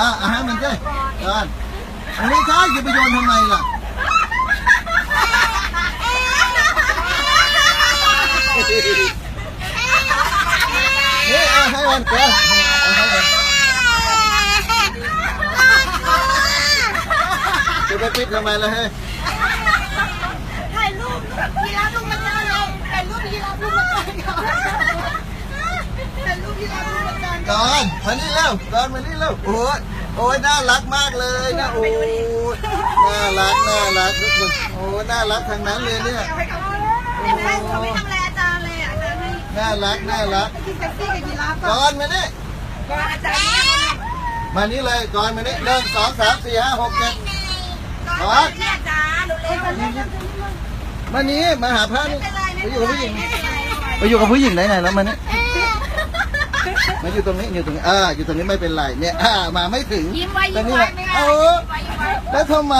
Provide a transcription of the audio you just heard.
อะอะให้มันด้วยก่อนอันนี้ใช่จะไปโยนทำไมล่ะเฮ้ยเอาให้มันก่อนเอาให้มันจะไปปิดทำไมล่ะเฮ้ย ถ่ายรูปยีราฟลูกมันจานเลยถ่ายรูปยีราฟลูกมันจานก่อนถ่ายรูปยีราฟลู กมันจานก่อนมานี่เร็วก่อนมานี่เร็วโอ้ยโอ้ยน่ารักมากเลยนะโอ้ยน่ารักน่ารักทุกคนโอ้ยน่ารักทางนั้นเลยเนี่ยเห็นไหมเขาไม่ทำอะไรอาจารย์เลยอะอาจารย์ให้น่ารักน่ารักกินเซ็กซี่กับยีราฟก่ก่อนอนมานี่ก่อนอาจารย์มานี่เลยก่อนมานี่หนึ่งสองสามสี่ห้าหกเจ็ดก่อนเนี่ยอาจารย์เร็วๆมานี่มาหาพระนี่เป็นไรไปไม่อยู่เป็กับนผู้หญิงไรไปอยู่กับผู้หญิงไหนไหนแล้วมานี่ มาอยู่ตรงนี้อยู่ตรงนี้อ่าอยู่ตรงนี้ไม่เป็นไรเนี่ยอ่ามาไม่ถึงยิ้มไว้ตรยิ้งมนี้ไว้แหละไม่เอได้อยิ้มไว้ยิ้มไว้ แล้วทำไม